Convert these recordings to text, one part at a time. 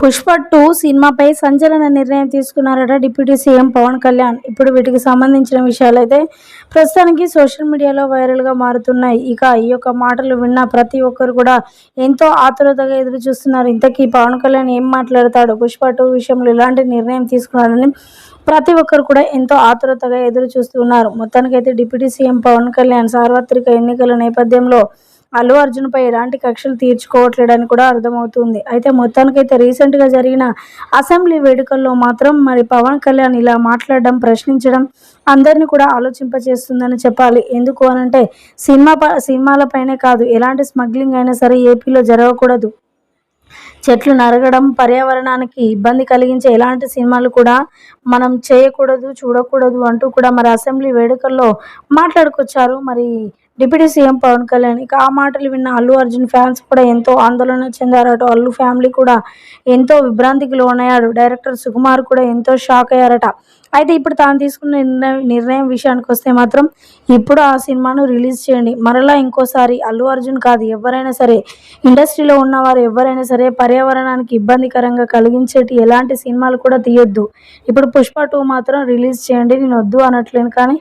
Pushpa two సినిమాపై సంచలన నిర్ణయం తీసుకున్నారట డిప్యూటీ సీఎం పవన్ కళ్యాణ్. ఇప్పుడు వీటికి సంబంధించిన విషయాలైతే ప్రస్తుతానికి సోషల్ మీడియాలో వైరల్గా మారుతున్నాయి. ఇక ఈ యొక్క మాటలు విన్న ప్రతి ఒక్కరు కూడా ఎంతో ఆతురతగా ఎదురు చూస్తున్నారు. ఇంతకీ పవన్ కళ్యాణ్ ఏం మాట్లాడతాడు? పుష్ప టూ విషయంలో ఇలాంటి నిర్ణయం తీసుకున్నారని ప్రతి ఒక్కరు కూడా ఎంతో ఆతురతగా ఎదురు చూస్తున్నారు. మొత్తానికైతే డిప్యూటీ సీఎం పవన్ కళ్యాణ్ సార్వత్రిక ఎన్నికల నేపథ్యంలో అల్లు అర్జున్పై ఎలాంటి కక్షలు తీర్చుకోవట్లేదని కూడా అర్థమవుతుంది. అయితే మొత్తానికైతే రీసెంట్గా జరిగిన అసెంబ్లీ వేడుకల్లో మాత్రం మరి పవన్ కళ్యాణ్ ఇలా మాట్లాడడం ప్రశ్నించడం అందరినీ కూడా ఆలోచింపచేస్తుందని చెప్పాలి. ఎందుకు అనంటే సినిమా ప సినిమాలపైనే కాదు ఎలాంటి స్మగ్లింగ్ అయినా సరే ఏపీలో జరగకూడదు. చెట్లు నరగడం పర్యావరణానికి ఇబ్బంది కలిగించే ఎలాంటి సినిమాలు కూడా మనం చేయకూడదు చూడకూడదు అంటూ కూడా మరి అసెంబ్లీ వేడుకల్లో మాట్లాడుకొచ్చారు. మరి డిప్యూటీ సీఎం పవన్ కళ్యాణ్. ఇక ఆ మాటలు విన్న అల్లు అర్జున్ ఫ్యాన్స్ కూడా ఎంతో ఆందోళన చెందారట అల్లు ఫ్యామిలీ కూడా ఎంతో విభ్రాంతికి లోనయ్యాడు. డైరెక్టర్ సుకుమార్ కూడా ఎంతో షాక్ అయ్యారట. అయితే ఇప్పుడు తాను తీసుకున్న నిర్ణయం నిర్ణయం విషయానికి వస్తే మాత్రం ఇప్పుడు ఆ సినిమాను రిలీజ్ చేయండి. మరలా ఇంకోసారి అల్లు అర్జున్ కాదు ఎవరైనా సరే ఇండస్ట్రీలో ఉన్నవారు ఎవరైనా సరే పర్యావరణానికి ఇబ్బందికరంగా కలిగించేటి ఎలాంటి సినిమాలు కూడా తీయొద్దు. ఇప్పుడు పుష్ప టూ మాత్రం రిలీజ్ చేయండి నేను వద్దు అనట్లేను. కానీ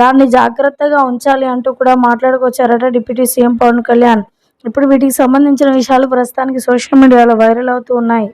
దాన్ని జాగ్రత్తగా ఉంచాలి అంటూ కూడా మాట్లాడుకొచ్చారట డిప్యూటీ సీఎం పవన్ కళ్యాణ్. ఇప్పుడు వీటికి సంబంధించిన విషయాలు ప్రస్తుతానికి సోషల్ మీడియాలో వైరల్ అవుతూ ఉన్నాయి.